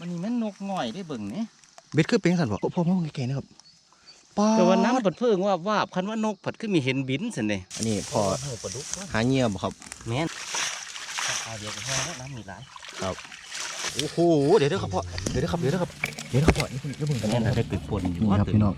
มันนี่แม่นนกง่อยได้เบิ่งนี่เบ็ดคือเป็นสันบ่โอ้พ่อมองไกลๆนะครับป้าแต่ว่าน้ำผัดเพิ่งว่าว่าบคันว่านกผัดขึ้นมีเห็นบินสินเลยอันนี้พ่อโอ้ปลาดุกวะหาเหยื่อบ่ครับแม่นเอาเดียวก็พอแล้วน้ำมีหลายโอ้โหเดี๋ยวเด้อครับพ่อเดี๋ยวเด้อครับเดี๋ยวเด้อครับเดี๋ยวเด้อครับพ่อนี่เพิ่งเดี๋ยวเพิ่งแต่แม่นได้เป็นปนอยู่นี่ครับพี่น้อง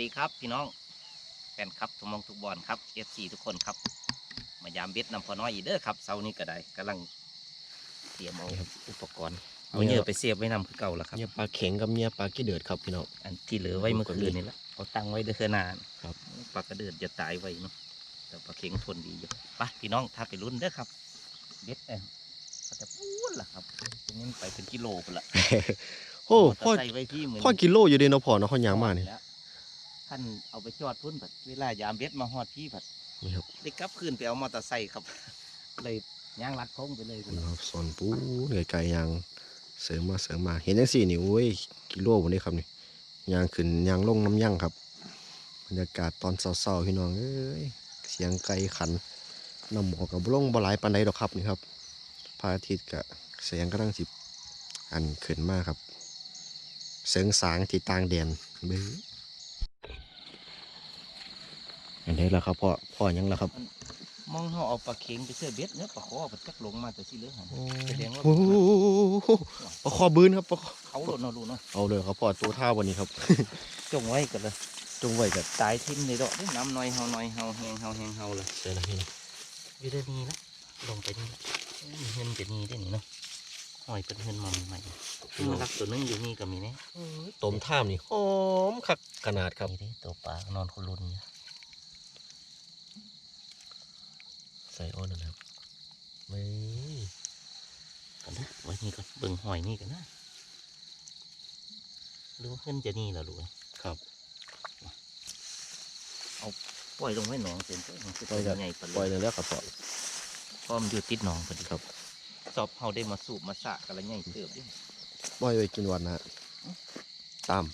ดีครับพี่น้องแฟนครับทุกหมองทุกบอลครับเอฟซีทุกคนครับ มายามเบ็ดนำพอน้อยอีกเด้อครับเสาร์นี้ก็ได้กำลังเตรียมเอาอุปกรณ์เอาเหยื่อไปเสียบไว้นำคือเก่าแล้วครับเหยื่อปลาเข็งกับเหยื่อปลาขี้เดือดครับพี่น้องอันที่เหลือไว้เมื่อคืนนี่แหละเอาตั้งไว้เด้อเคือนานครับปลากระเดือดจะตายไว้เนาะแต่ปลาเข็งทนดีอยู่ไปพี่น้องถ้าไปรุ่นเด้อครับเบ็ดเองก็จะพูดล่ะครับตรงนี้ไปเป็นกิโลพุ่นละโอ้พ่อใส่ไว้ที่มือพ่อกิโลอยู่เด้เนาะพ่อเนาะเขายางมานี่แล้ว ท่านเอาไปจอดพุ่นผัดเวลายามเบ็ดมาฮอดพี่ผัดนี่ครับได้กลับคืนไปเอามอเตอร์ไซค์ครับ เลยย่างลัดโค้งไปเลยพุ่นนี่ล่ะครับสอนปูเหนื่อยไกลยางเสริมมาเสริมมาเห็นจังสี่นี่โอ้ยกิโลบ่ได้ครับนี่ยางขึ้นยางลงน้ำยั่งครับบรรยากาศตอนเศร้าๆพี่น้องเอ้ยเสียงไก่ขันน้ำหมอกกับลงบ่หลายปานใดดอกครับนี่ครับพระอาทิตย์กับแสงกำลังสิอันขึ้นมาครับ เสริงสางที่ต่างแดนเบ้อ อันนี้แหละครับพ่อพ่อยังละครับมองเขาเอาปลาเข็งไปเสื้อเบ็ดเนื้อปลาคอผัดจักลงมาแต่ที่เหลือหันแสดงว่าโอ้โหปลาคอบืนครับปลาคอเขาโดนเอาดูเนาะเอาเลยครับพ่อตัวท่าวันนี้ครับ จงไว้กันเลยจงไว้กับตายทิ้งในดอกเด้อน้ำน้อยเฮาน้อยเฮาแหงเฮาแหงเฮาเลยเสร็จแล้วพี่นะอยู่เดี๋ยวนี้ละลงไปนี่ละมีเงินจะนี่ได้นี่เนาะหอยเป็นเงินมาใหม่ๆคือรักตัวนึงอยู่นี่ก็มีเนี่ยต้มท่ามนี่หอมคักขนาดครับนี่เด้ตัวปลานอนคนรุนเนี่ย ส่อ้อนนะครับไม่กันนะไว้นี่ก่อนเบิ่งหอยนี่กันนะหรือว่าเงินจะนี่เหรอลูกเอ้ยครับปล่อยลงไว้หนองเต็มตัวมันคือปล่อยตัวแล้วใหญ่ปะปล่อยเลยแล้วครับพ่อเพราะมันอยู่ติดหนองพอดีครับสอบเฮาได้มาสูบมาสะกันแล้วใหญ่เติบดิปล่อยไว้กินวันนะฮะตาม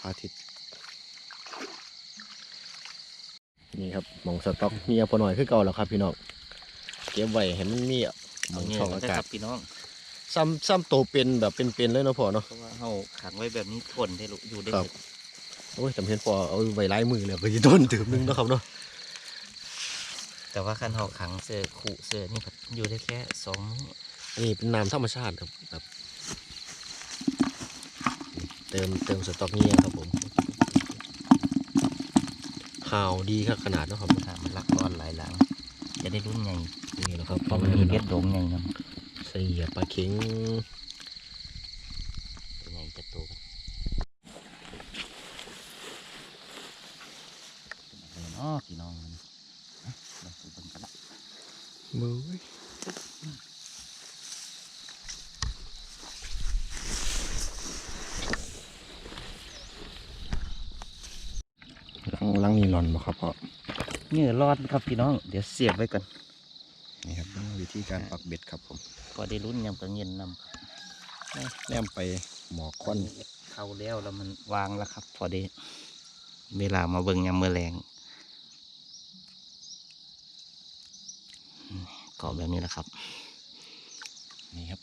พระอาทิตย์ นี่ครับหมองสต๊อกมีเอาพอหน่อยคือเก่าแล้วครับ พี่น้องเก็บไว้ให้มันมีหมเอาองเงี้ยช่องมันอาได้กาคศรับพี่น้องซ้ำซ้ำโตเป็นแบบเป็นๆเลยเนาะพ่อเนาะเพราะว่าเฮาขังไว้แบบนี้ทนได้ลูกอยู่ได้ครับโอ้ยจำเห็นพอเอาไว้ไล่มือเลยก็จะโดนถือนึงเนาะครับเนาะแต่ว่าคันเฮาขังเสื้อขู่เสื้อนี่ครับอยู่ได้แค่สองมื้ออันนี้เป็นน้ำธรรมชาติครับแบบเติมเติมสต๊อกเงี้ยครับผม ข่าวดีครับขนาดเนาะครับถ้ามันลักก้อนหลายหลัง จะได้รุ่นใหญ่นี่นะครับเพราะมันมีเบ็ดโดงใหญ่นะใส่เหยียบปลาเข็ง ตัวใหญ่จะโตกันเนาะพี่น้องมันนะลองไปเบิ่งกันละ มือลังนี่หลอนบ่ครับพ่อ เหงื่อ รอดครับพี่น้อง เดี๋ยวเสียบไว้ก่อนนี่ครับวิธีการปักเบ็ดครับผมพอได้รุ่นยำกระเงียนนำครับแนมไปหมอกควันเข้าแล้วแล้วมันวางแล้วครับ พอได้เวลามาเบิ่งยำมือแรงก็แบบนี้แหละครับ นี่ครับ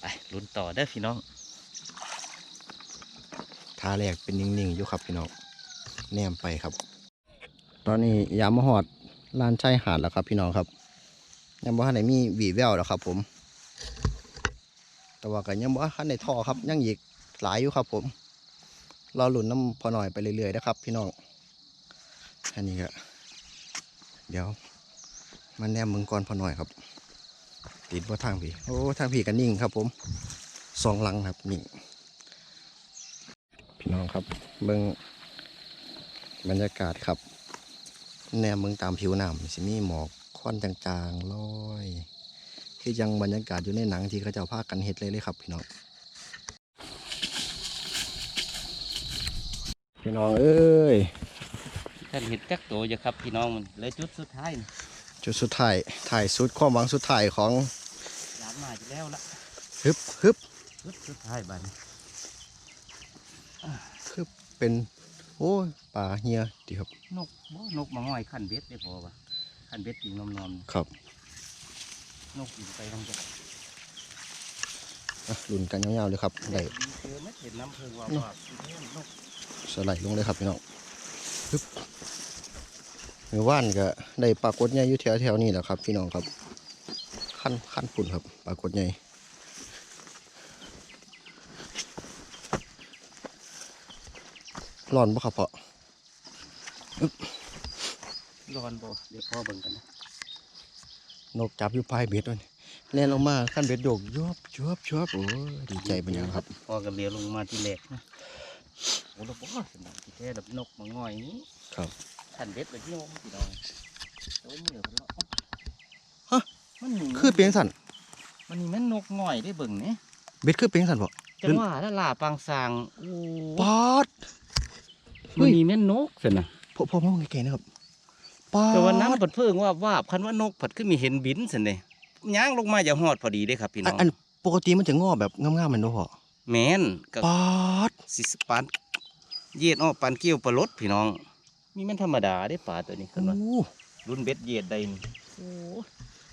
ไปลุ้นต่อได้อพี่น้องท่าแรกเป็นนิ่งๆอยู่ครับพี่น้องแนมไปครับ ตอนนี้ยามหอดลานชายหาดแล้วครับพี่น้องครับยังบ่ทันไหนมีวีแววแล้วครับ ผม แต่ว่าก็ยังบ่ทันในท่อครับยังอีกหลายอยู่ครับ ผมรอหลุนน้ำพอหน่อยไปเรื่อยๆนะครับ พี่น้องอันนี้ก็เดี๋ยวมาแนมมึงก่อนพอหน่อยครับ ติดว่าทางผีโอ้ทางผีกันนิ่งครับ ผมสองหลังครับนิ่งพี่น้องครับเบิ่งบรรยากาศครับ แนมเมืองตามผิวน้ำสิมีหมอกควันจางๆลอย คือยังบรรยากาศอยู่ในหนังที่เขาเจ้าพากันเฮ็ดเลยเลยครับพี่น้องพี่น้องเอ้ยท่านเห็นจักโตอยู่ครับพี่น้องมันเลยจุดสุดท้ายนี่จุดสุดท้ายถ่ายสุดความหวังสุดท้ายของยามมาอยู่แล้วละฮึบฮึบจุดสุดท้ายบัดนี้ฮึบเป็น โอ้ ยป่าเฮียดีครับ นกบ่นกมาง่อยขันเบ็ดได้พอปะขันเบ็ดจริงนอมครับๆนกอยู่ไปทางจะอะลุ้นกันยาวๆเลยครับได้เจอไม่เห็นน้ำเพิงว่าว่าเนี่ยนกสไลด์ลงเลยครับพี่น้องฮึบเมื่อวานก็ได้ปลากดใหญ่อยู่แถวแถวๆนี้แหละครับ พี่น้องครับ ขั้นขั้นปุ่นครับปลากดใหญ่ร้อนปะครับพ่อ ร้อนบ่เดี๋ยวพ่อเบิ่งกันนะนกจับอยู่ปลายเบ็ดด้วยนี่แล่นลงมาขั้นเบ็ดโดกยวบยวบยวบโอ้ยดีใจเป็นยังครับพ่อก็เลี้ยวลงมาที่แรกนะโอ้แล้วบ่สนองที่แท้แบบนกมาง่อยนี้ครับขันเบ็ดแบบนี้พี่น้องโอ้ยเหนือเพิ่นเนาะฮะมันมีคือเปียงสันมันนี่แม่นนกง่อยได้เบิ่งเนี่ยเบ็ดคือเปียงสันบ่จังว่าแล้วล่าปางสางโอ้ปาดเฮ้มันยมีแม่นนกสินะ พ่อพ่อมองไกลๆนะครับปาดแต่ว่าน้ำผัดเพิ่งว่าว่าบคันว่านกผัดขึ้นมีเห็นบินสิเนี่ยย่างลงมาอย่าหอดพอดีเด้ครับพี่น้อัอนงอันปกติมันจะงอแบบงามๆเหมือนเนาะพ่อแมนกับปาดสิสปานเย็ดอ้อปันเกี้ยวปลาลดพี่น้องมีแม่นธรรมดาได้ปลาตัวนี้โอ้ขึ้นว่ารุ่นเบ็ดเย็ดใดนี่โอ้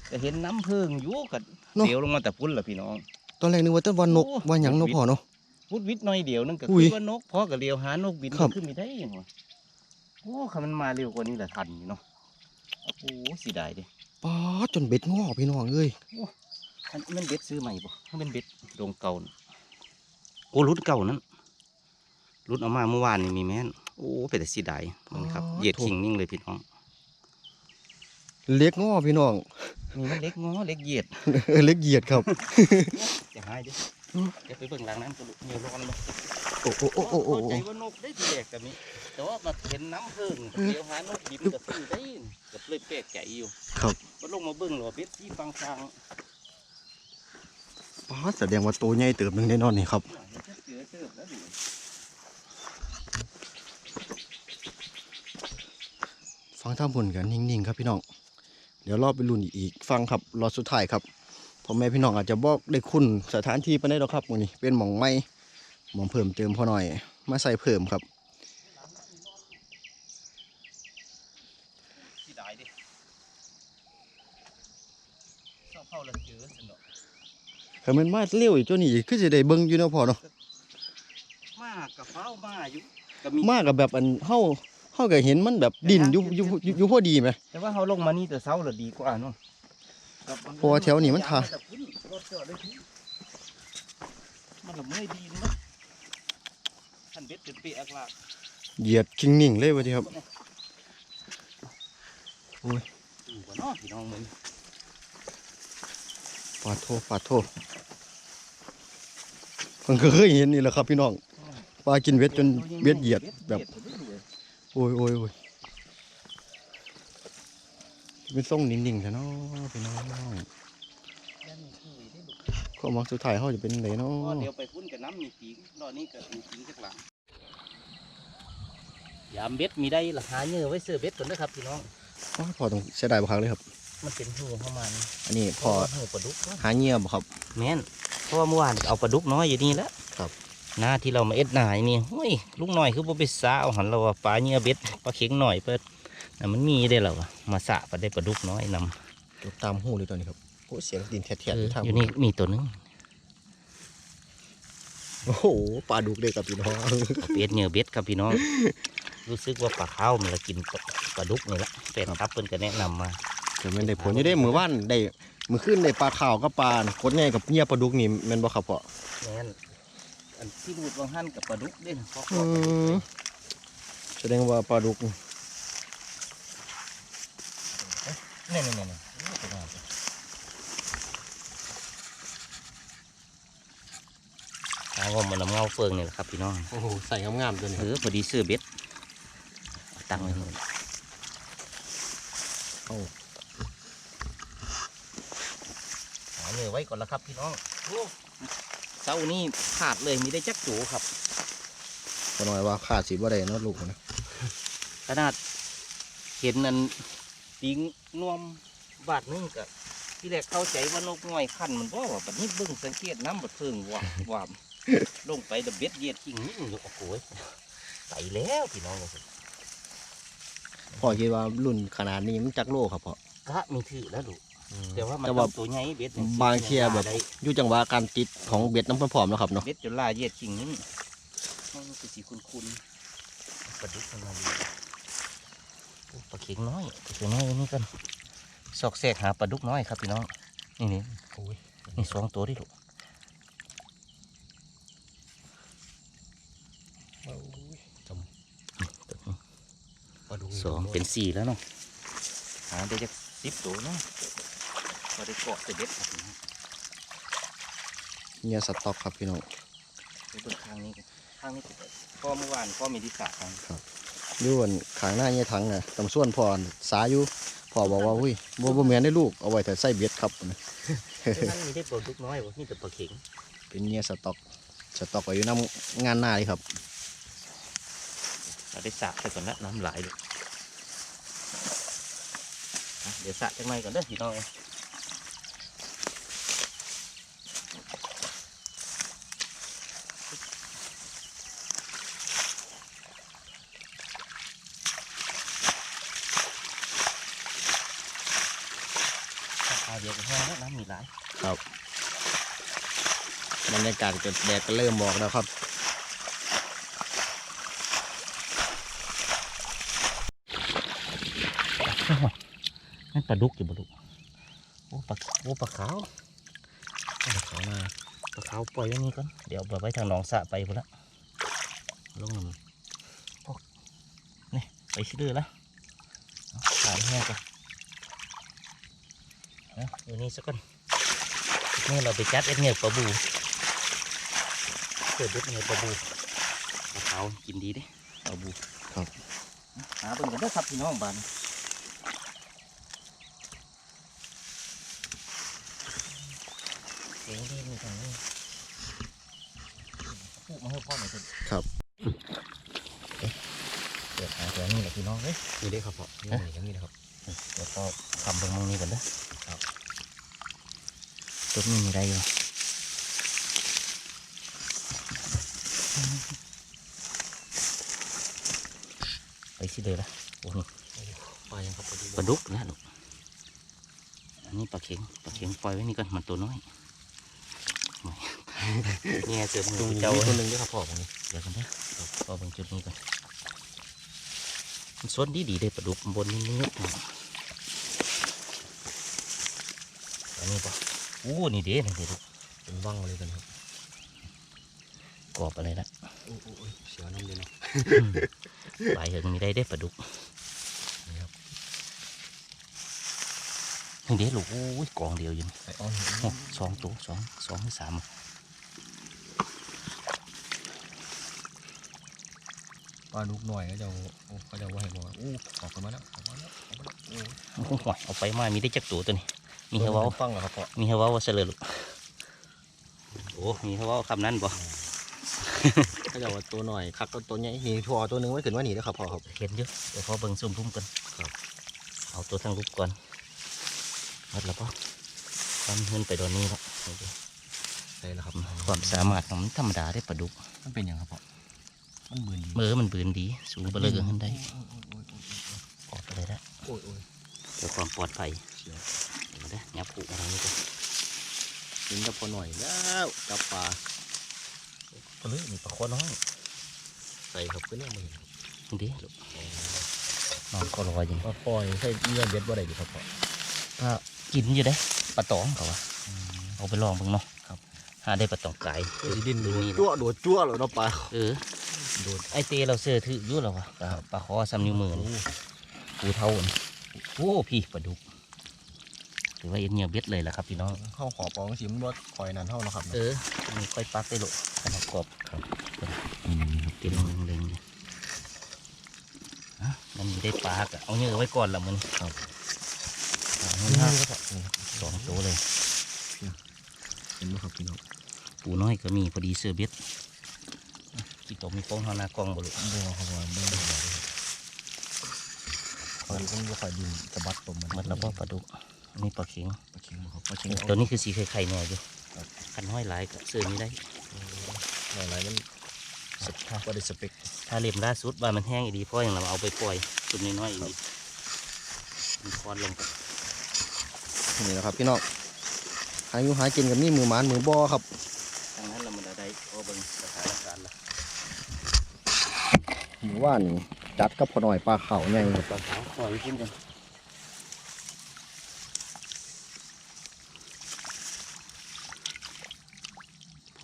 แต่เห็นน้ำเพิ่งอยู่กับเนาะเดี๋ยวลงมาแต่พุ่นล่ะพี่น้อง ตอนแรกนึกว่าต้นวันนกโอ้ว่าหยังเนาะพ่อเนาะพุดวิทย์หน้อยเดียวนึงก็อุ้คืยอว่านกพอกับเลียวหานกบินครับขึ้นมีได้ยังวะ โอ้คันมันมาเร็วกว่านี้ละทันอยู่เนาะโอ้โหเสียดายเด้ปาดจนเบ็ดงอพี่น้องเอ้ยอันนี้มันเบ็ดซื้อใหม่ปะถ้าเป็นเบ็ดโรงเก่าน่ะโอ้รุ่นเก่านั้นรุ่นเอามาเมื่อวานนี่มีแม่นโอ้เป็นแต่เสียดายมันครับเหยียดขิงนิ่งเลยพี่น้อง เล็กงอพี่น้องมีมันเล็กง้อเล็กเหยียดเออเล็กเหยียดครับจะหายเดิอืม จะไปเบิ่งหลังน้ำกระดูเหนียวร้อนเลยโอ้โอ้โอ้โอ้โอ้เข้าใจว่านกได้ทีแรกกับนี้แต่ว่ามาเห็นน้ำเพิ่งเดี๋ยวหานกบินกับซื้อได้กับเลยแปลกใจอยู่ ครับก็ลงมาเบิ่งหรอเบ็ดที่ฟังทางปาแสดงว่าตัวใหญ่เติบหนึงแน่นอนนี่ครับฟังท่าบนกันนิ่งๆครับพี่น้อง เดี๋ยวรอบไปลุ้นอีกฟังครับรอสุดท้ายครับ พ่อแม่พี่น้องอาจจะบอกได้คุณสถานที่ไปได้หรอกครับมื้อนี้ เป็นหม่องไม้หม่องเพิ่มเติมพอหน่อย มาใส่เพิ่มครับที่ได้ดิชอบเข้าแล้วเจอสนุกถ้ามันมาเร็วอีกเจ้านี่คือจะได้เบิ่งอยู่เนาะพ่อเนาะมากกับเฝ้ามาอยู่ก็มีมากับแบบอันเฮาเฮาก็เห็นมันแบบดินอยู่อยู่อยู่อยู่พอดีไหมแต่ว่าเขาลงมานี่แต่เช้าเลยดีกว่าเนาะกับเพราะว่าแถวนี้มันทาแต่พุ่นรถจอดได้ทีมันละเมื่อยดีเนาะท่านเบ็ดเป็นปีอักลากเหยียดคิงนิ่งเลยว่าทีครับอยู่กว่าเนาะพี่น้องมึงปาดโทปาดโทมันก็เคยเห็นนี่แหละครับพี่น้องปลากินเวทจนเวทเหยียดแบบ โอ้ยโอ้ยโอ้ย เป็นทรงนิ่งๆแท้เนาะพี่น้องข้อมักสุดท้ายเขาจะเป็นไหนเนาพอเดี๋ยะวไปพุ่นกับน้ำมีปีกรอบนี้ก็มีปีกจักหลังยามเบ็ดมีได้ราคาเยอะไว้เสื้อเบ็ดก่อนนะครับพี่น้องอ้าวพอต้องเสียดายบ่ครับเลยครับ มันเป็นหูเข้ามานี่อันนี้พอหูปลาดุกเนาะหาเงียบบ่ครับ แม่นเพราะว่าเมื่อวานเอาปลาดุกน้อยอยู่นี่แล้วครับหน้าที่เรามาเอ็ดหนายนี่เฮ้ยลูกน้อยคือบ่ไปสาเอาหันเราว่าปลาเนื้อเบ็ดปลาเข็งหน่อยเปิดน่ะ มันมีได้แล้วอะมาสะปลาได้ปลาดุกน้อยนำตัวตามหูเลยตอนนี้ครับโอ้เสียงดินแทะๆเอออยู่ทางอยู่นี่มีตัวหนึงโอ้โหปลาดุกเลยครับพี่น้องเบ็ดเนื้อเบ็ดครับพี่น้อง รู้สึกว่าปลาข้าวมันละกินปลาปลาดุกนี่ละแฟนครับเพิ่นก็แนะนำมาแต่มันได้ผลอยู่ได้มือว่านได้มือขึ้นได้ปลาขาวกับปลาโคตรใหญ่กับเงียปลาดุกนี่แม่นบ่ครับพ่อแม่นอันที่รูดวางหั่นกับปลาดุกเด้นะเพราะอืมแสดงว่าปลาดุก นี่นี่นี่นี่โอ้ตัวงามจังเอาว่ามันน้ำเงาเฟืองนี่แหละครับพี่น้องโอ้โหใส่งามๆตัวนี้เออพอดีซื้อเบ็ดเอาตั้งไว้หน่อยเอาเอาเนื้อไว้ก่อนละครับพี่น้องโอ้เสานี่ขาดเลยมีได้จักจูครับพอหน่อยว่าขาดสีบ่ได้เนาะลูกนะขนาดเห็นนั่น ปิงนวมบาทหนึงก็ที่แรกเข้าใจว่านกง่อยขันมันบ่ว่าบัดนี้เบิ่งสังเกตน้ำบัดเพิงว่าวามลงไปเดบเบ็ดเหยียดจริงนี่อยู่โอ้โหไปแล้วพี่น้องเลยพ่อคิดว่ารุ่นขนาดนี้มันจักโลครับพ่อกะมีถือแล้วลูกแต่ว่ามันแต่ว่าต้องตัวใหญ่เบ็ดนี่บางเที่ยแบบได้อยู่จังหวะการติดของเบ็ดน้ำพร้อมๆแล้วครับเนาะเบ็ดจนลาเหยียดจริงนี่มันคือสีคุณๆปลาดุกมันมาดีโอ้ ปลาเข็งน้อยตัวน้อยนี่กันซอกแซกหาปลาดุกน้อยครับพี่น้อง นี่นี่โอ้ยนี่สองตัวดิลูกจำปลาดุกสองเป็นสี่แล้วเนาะหาได้จะสิบตัวเนาะพอได้เกาะแต่เบ็ดครับพี่น้องเนี่ยสต็อกครับพี่น้องไปเบิ่งข้างนี้กันข้างนี้ก็พ่อเมื่อวานพ่อมีที่สระครั้ง อยู่บนขางหน้าเนี่ยถังน่ะตำส่วนพ่อสาอยู่พ่อบอกว่าหุ้ยบ่บ่แม่นได้ลูกเอาไว้แต่ใส่เบ็ดครับนะนั่นมีได้ปลาดุกน้อยบ่นี่แต่ปลาเข็งเป็นเนี่ยสต็อกสต็อกไว้อยู่น้ำงานหน้าเลยครับเราได้สระไปก่อนละน้ำไหลายเลยอะเดี๋ยวสระจังไรก่อนเด้อพี่น้องเอ้ยเอาเดี๋ยวก็แห้งแล้วน้ำมีหลาย ครับบรรยากาศก็แดดก็เริ่มบอกแล้วครับนั่นปลาดุกอยู่ปลาดุกโอ้ปลาโอ้ปลาขาวเขามาปลาขาวปล่อยไว้นี่ก่อนเดี๋ยวเอาไปทางหนองสระไปพุ่นละลงน้ำพวกนี่ไปชิเดือแล้วเอาสามแห้งก่อนเอาอยู่นี่สักก่อน นี่เราไปจัดเอ็ดเงียบปลาบูเกิดเอ็ดเงียบปลาบูปลาขาวกินดีเด้ปลาบูครับหาเบิ่งกันเด้อครับพี่น้องบ้านเสียงดีมีทางนี้พูดมาให้พ่อหน่อยเถอะครับเปิดหาแถวนี้แหละพี่น้องเอ้ยมีได้ครับพ่อมีอย่างนี้นะครับเดี๋ยวก็ทำเบิ่งมองนี้กันเด้อครับ ต้นนี้มีอะไรอยู่ไปสิเด้อละโอ้โหปลายังครับปลาดุกนะลูกอันนี้ปลาเข็งปลาเข็งปล่อยไว้นี่ก่อนมันตัวน้อยไม่เนี่ยเจอมือดูกูเจ้าเจ้าตัวหนึ่งด้วยครับพ่อของนี้เดี๋ยวกันนะพอเบิ่งจุดนี้ก่อนมันสวนดีดีๆเลยปลาดุกบนนิดๆนะอันนี้ปะ อู้นี่เด้นี่เด้ลูกเป็นว่างเลยกันครับกรอบอะไรนะโอ้โอ้เสียวน้ำเลยเนาะปลายเหิงมีได้ได้ปลาดุกนี่ครับนี่เด้ลูกอู้ยกองเดียวอยู่นี่ไอออนโอ้สองตัวสองสองหรือสามอะปลาดุกหน่อยก็จะโอ้เขาจะว่าเห็นบอกว่าอู้ออกมาแล้วออกมาแล้วออกมาแล้วโอ้โอ้โหเอาไปมามีได้จักตัวตัวนี้ มีเฮาเว้าฟังเหรอครับพ่อมีเฮาเว้าว่าเสลอลูกโอ้มีเฮาเว้าคำนั้นบ่เขาจะว่าตัวหน่อยคักก็ตัวใหญ่นี่ถั่วตัวหนึงไว้ขึ้นว่าหนีนะครับพ่อครับเห็นเยอะเดี๋ยวพอเบิ่งซุ่มพุ่มกันครับ เอาตัวทางรูปก่อนหมดแล้วปะความเงินไปโดนนี้แล้วใช่แล้วครับ ความสามารถของมันธรรมดาได้ปลาดุกมันเป็นอย่างครับพ่อมันบืนดีเมื่อมันบืนดีสูงเบลอขึ้นได้โอ้ยโอ้ยออกไปเลยละโอ้ยโอ้ยเพื่อความปลอดภัย เสียวเดี๋ยวนะยับผูกมาทางนี้ก่อนกินกับพอหน่อยแล้วจับปลาปลาเลือมีปลาคอน้อยใส่ครับขึ้นมาเห็นครับนี่ดิลูกน้องก็รออยู่ปลาปล่อยใส่เยื่อเบ็ดว่าไรดีครับพ่อก็กินอยู่ได้ปลาตองเขาว่าเอาไปลองเบิ่งเนาะครับหาได้ปลาตองไก่สิดินดูดูนี่จั่วโดดจั่วเลยเนาะปลาเออโดดไอเตเราเสื้อถืออยู่แล้ววะปลาปลาคอซ้ำนิ้วมือนี่ปูเท่านี่โอ้พี่ปลาดุก ถือว่าเอ็นเงียบเบ็ดเลยล่ะครับพี่น้องเข้าขอปองสิมันรถคอยนานเท่าเนาะครับเออมีค่อยปักได้ลูกขนาดกรอบครับกินเล็งๆเนี่ยอะมันมีได้ปลากะเอาเนื้อไว้ก่อนละมันครับเอานี่เนื้อครับพ่อนี่ครับสองตัวเลยเห็นไหมครับพี่น้องปูน้อยก็มีพอดีเสือเบ็ดกี่ตัวมีโป้งเฮาหน้ากล้องบ่ลูกบัวครับว่าบัวบัวคอยต้องคอยดินจะบัดตมมันหมดแล้วบ่ปลาดุกอั นนี่ปลาเข็งปลาเค็งบ่ครับปลาเค็งตัวนี้คือสีไข่ๆแน่อยู่คันห้อยหลายก็เสือนี้ได้หลายๆมันสเปคว่าได้สเปคถ้าเล่มล่าสุดว่ามันแห้งอีดีเพราะอย่างเราเอาไปปล่อยจุดน้อยๆอีดีมันควันลงไปนี่แหละครับพี่น้องหาอยู่หากินกับมีมือหมานมือบ่อครับทางนั้นเรามันได้เพราะเบิ่งสถานการณ์ละหมู่ว่านนี่จัดกับพอหน่อยปลาเขาใหญ่ครับปลาขาวปล่อยขึ้นกัน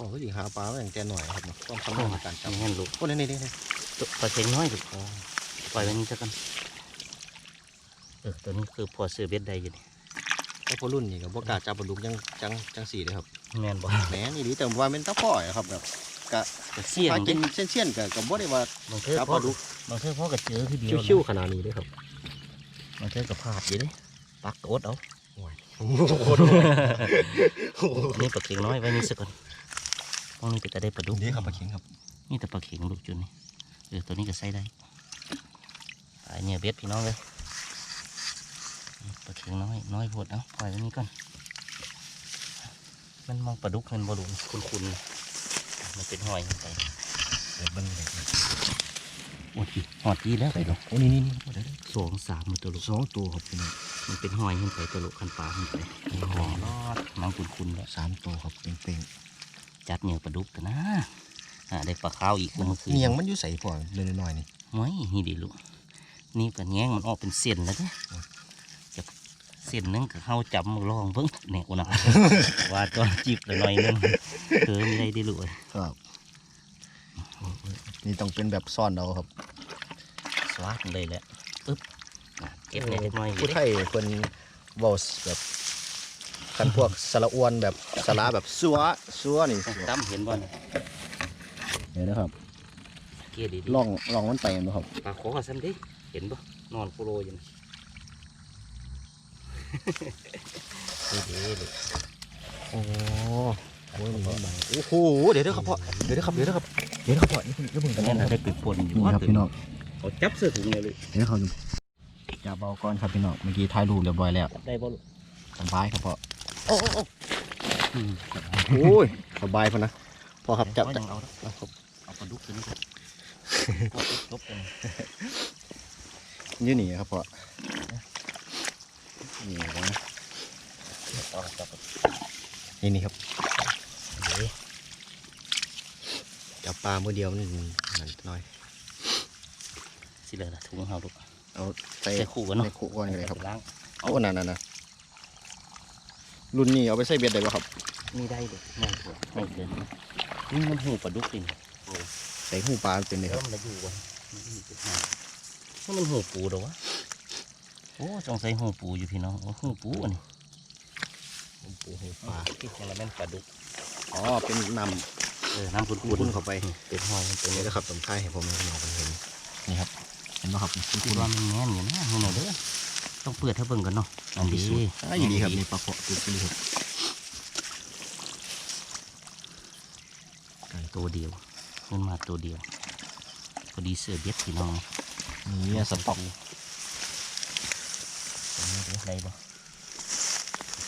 พ่อเขาสิหาปลาไว้ตั้งแต่หน่อยครับความสำโอ้คัญยในการจับงั้นลูกโอ้นี่นี่นี่ตัวปลาเข็งน้อยลูกปล่อยไว้นี่ซะกันเออตัวนี้คือพอเสือเบ็ดได้อยู่นี่แต่พอรุ่นนี่ก็บ่กล้าจับปลาดุกยังจังจังสี่เลยครับแม่นบ่แหมนี่ดีแต่ว่าเป็นตะพ่อยอะครับแบบกะก็เสี่ยงหาเด้กินเส้นๆกับกับบ่ได้ว่าบางเทื่อจับพ่อปลาดุกบางเทื่อพ่อก็เจอคือเดียวนะชิวๆขนาดนี้เลยครับบางเทื่อก็พลาดอยู่เด้ปักโอดเอานี่ปลาเข็งน้อยไว้นี่ซะก่อน พวกนี้ก็จะได้ปลาดุกนี่ครับปลาเค็งครับนี่แต่ปลาเข็งลูกจุนนี่เออตัวนี้ก็ใส่ได้ตายเนี่ยเบ็ดพี่น้องเลยปลาเข็งน้อยน้อยโพดเอาปล่อยไว้นี่ก่อนมันมองปลาดุกมันบรุคุณคุณมันเป็นหอยไปเดี๋ยวเบิ่งเลยโอ้ยหอดดีแล้วใส่ดอกโอ้นี่นี่นี่เดี๋ยวสองสามมันตัวลูกสองตัวครับพี่น้องมันเป็นหอยขึ้นไปตัวลูกขันปลาขึ้นไปหอรอดมังคุณคุณแล้วสามตัวครับเป่ง จัดเหนียวปลาดุกกันนะอ่าได้ปลาข้าวอีกคือเมื่อคืๆนเนียงมันอยู่ใส่พอเล็กน้อยๆนี่โอ้ยนี่ดิลูกนี่ก็แง้งมันออกเป็นเส้นแล้วเด้จะเส้นหนึงก็เข้าจับมือลองเพิ่งแหนกนะว่าตอนจิบละหน่อยนึงเคือไม่ได้ดิลูกเอ้ยครับนี่ต้องเป็นแบบซ่อนเอาครับสวัสดเลยแหละปึ๊บอะเก็บเนี่ยเล็กน้อยผู้ไทยเพิ่นเว้าแบบ คันพวกสระอวนแบบสระแบบซัวซัวนี่ตั้มเห็นบ่เนี่ยเดี๋ยวนะครับเกียดีดีลองลองมันไปนะครับปลาขอซ้ำดิเห็นบ่นอนโคโลอยู่นะดีดีลูกโอ้โหโอ้ยมันบังโอ้โหเดี๋ยวเด้อครับพ่อเดี๋ยวเด้อครับเดี๋ยวเด้อครับเดี๋ยวเด้อครับพ่อนี่เพิ่งเดี๋ยวเพิ่งแต่กันนั่นนะน่ะได้ไปปนอยู่นี่ครับพี่น้องเขาจับเสื้อถุงเลยลูกเดี๋ยวเขาอย่าเบาก่อนครับพี่น้องเมื่อกี้ถ่ายรูปเรียบร้อยแล้วได้บ่ลูกสบายครับพ่อโอ้โอ้โอ้ยสบายพอนะพ่อครับจับจับยังเอาแล้วครับเอาปลาดุกตัวนี้ก่นจบกันยืนหนีครับพ่อนี่นะเอาละจับนี่นี่ครับจับปลาเมื่อเดียวนี่นั่นน้อยสิเลยละถุงเฮาลูกเอาใส่คู่กันเนาะในคู่ก่อนเลยครับล้างเอาอันนั้นน่ะนะ รุ่นนี้เอาไปใส่เบ็ดได้ป่ะครับนี่ได้ลูกง่ายกว่าไม่เกินนี่มันหูปลาดุกจริงใส่หูปลาเป็นเลยคแล้รัวบมันอยู่วะมันมีจุดหานี่มันหูปูเหรอวะโอ้จงใส่หูปูอยู่พี่น้องโอ้หูปูอันนี้หูปูหูปลาที่ของเราแม่นปลาดุกอ๋อเป็นนเออน้ำขุ่ำคุ้นนๆเข้าไปๆเป็นหอยมันเป็นนี่นะครับผมค่ายให้ผมให้พี่น้องเห็นนี่ครับเห็นไหมครับคุ้คิดนๆว่ามันแง่นอยู่นะหูหน่อยเด้อ ต้องเปิดให้เบิ่งกันเนาะอันดีอ่าอยู่ดีครับนี่ปลาเกาะตัวนี้ครับตัวเดียวขึ้นมาตัวเดียวพอดีเสือเบ็ดพี่น้องนี่สต็อกตรงนี้เดี๋ยวได้บ่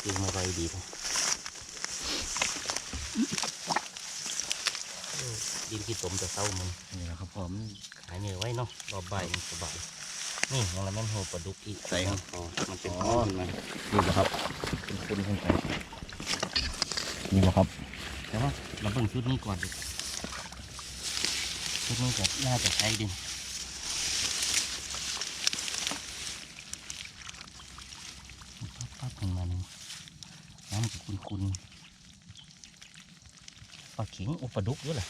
คือมาไวดีเลยดินที่สมจะเศร้ามึงนี่นะครับผมขายเนื้อไว้เนาะรอบใบายมันสบาย นี่ยังละแม่นหัวปลาดุกอีกใส่ครับอ๋อมันเป็นอ๋อก้อนมันนี่นะครับคุ้นๆขึ้นไปนี่นะครับแต่ว่าเราเบิ่งชุดนี้ก่อนดิชุดนี้จะน่าจะใช้ดินปั๊บปั๊บขึ้นมาหนึ่งน้ำจะคุนคุนๆปลาเข็งอุปลาดุกด้วยล่ะ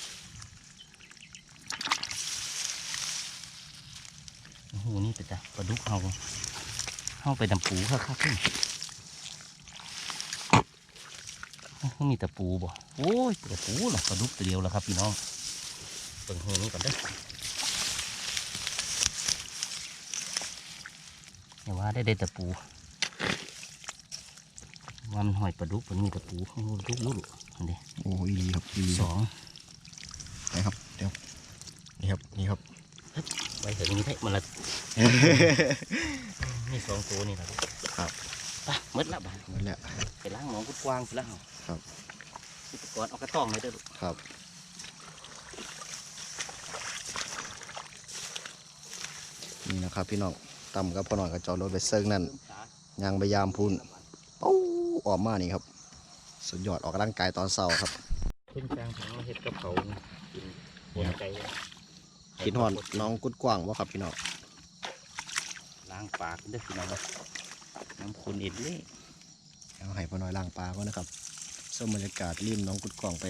โอ้โหนี่เป็นจ้ะปลาดุกเฮาเฮาไปดำปูค่ะครับขึ้นมันมีแต่ปูบ่ โอ้ยแต่ปูหรอปลาดุกตัวเดียวแล้วครับพี่น้องเปิดหูนี้ก่อนเด้ออย่าว่าได้ได้แต่ปูว่ามันหอยปลาดุกมันมีตะปูโอ้โหดุกลุกอันนี้โอ้อีหลีครับอีหลีสองไปครับเดี๋ยวนี่ครับ นี่ครับ ไว้ถึงนี้ได้มันละนี่สองตัวนี่แหละครับไปหมดละบ้านนั่นแหละไปล้างหนองกุดกวางไปแล้วครับอุปกรณ์เอากระต้องเลยเด้อลูกครับนี่นะครับพี่น้องต่ำกับพ่อหน่อยกับจอดรถไปเซิงนั่นยางไปยามพูนปู้ออกมานี่ครับ สุดยอดออกกำลังกายตอนเช้าครับขึ้นจางของเห็ดกระเพรากินหัวใจ คิดฮอดน้องกุดกว้างว่าครับพี่น้องล้างปากเด้อพี่น้องน้ำคุณเอ็ดเลยเอาให้พ่อน้อยล้างปลาก็นะครับส้มบรรยากาศริมน้องกุดกว้างไป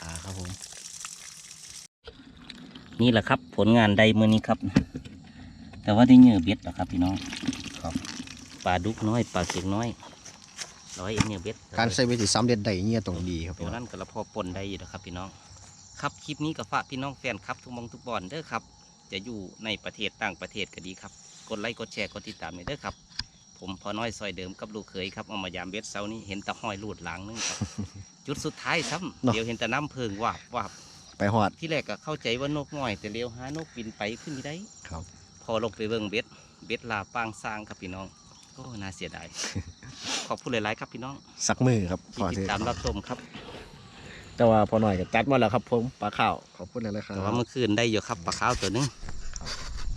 หาครับผมนี่แหละครับ ผลงานใดมือนี้ครับ แต่ว่าได้เหงื่อเบ็ดแล้วครับ พี่น้องครับปลาดุกน้อยปลาเขียงน้อยร้อยเอ็นเหงื่อเบ็ดการใส่เวทีซ้ำเด็ดได้เงี้ยตรงดีครับตัพี่วน้องนั้นก็ละพอปนได้อยู่นะครับพี่น้อง ครับคลิปนี้ก็ฝากพี่น้องแฟนครับทุกหมองทุกบอลเด้อครับจะอยู่ในประเทศต่างประเทศก็ดีครับ กดไลค์กดแชร์กดติดตามหน่อยเด้อครับ ผมพอน้อยซอยเดิมกับลูกเคยครับเอามายามเบ็ดเซานี้เห็นแตะห้อยลูดหลังนึงครับ จุดสุดท้ายซ้ำเดี๋ยวเห็นแต่น้ำเพิงวาบวาบไปหอดที่แรกก็เข้าใจว่านกง่อย แต่เลี้ยวหานกบินไปขึ้นไม่ได้ครับ พอลงไปเบิ่งเบ็ดเบ็ดลาปางสร้างครับพี่น้องโอ้น่าเสียดายขอบคุณหลายๆครับพี่น้อง สักมือครับที่พอติเถดอะตามรับชมครับ แต่ว่าพอหน่อยก็จัดมาแล้วครับผมปลาข้าวขอบคุณหลยครับแต่ว่าเมื่อคืนได้เยอะครับปลาข้าวตัวนึง